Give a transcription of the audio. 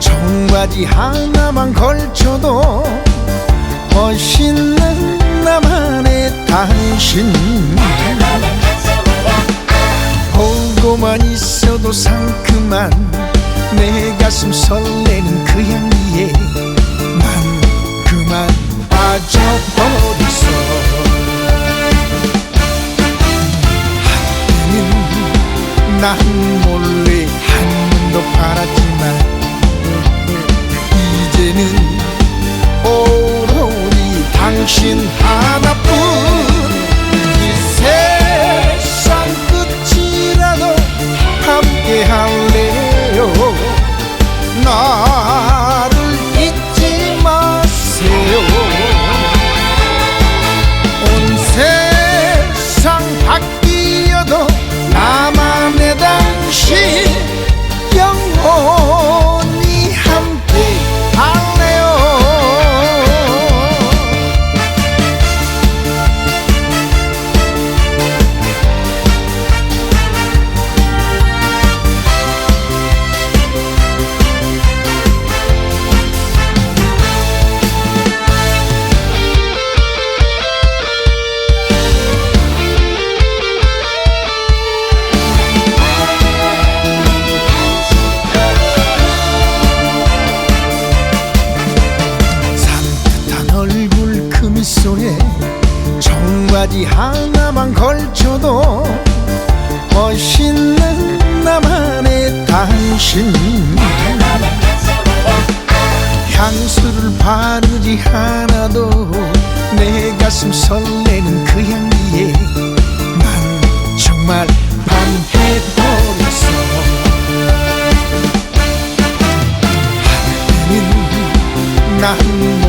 청바지 하나만 걸쳐도 멋있는 나만의 당신. 보고만 있어도 상큼한 내 가슴 설레는 그 향기에 난 그만 빠져버렸어 한때는 난 몰래 한눈도 팔았지만 이제는 오로지 당신 미소에 청바지 하나만 걸쳐도 멋있는 나만의 당신 향수를 바르지 않아도 내 가슴 설레는 그 향기에 난 정말 반해버렸어 난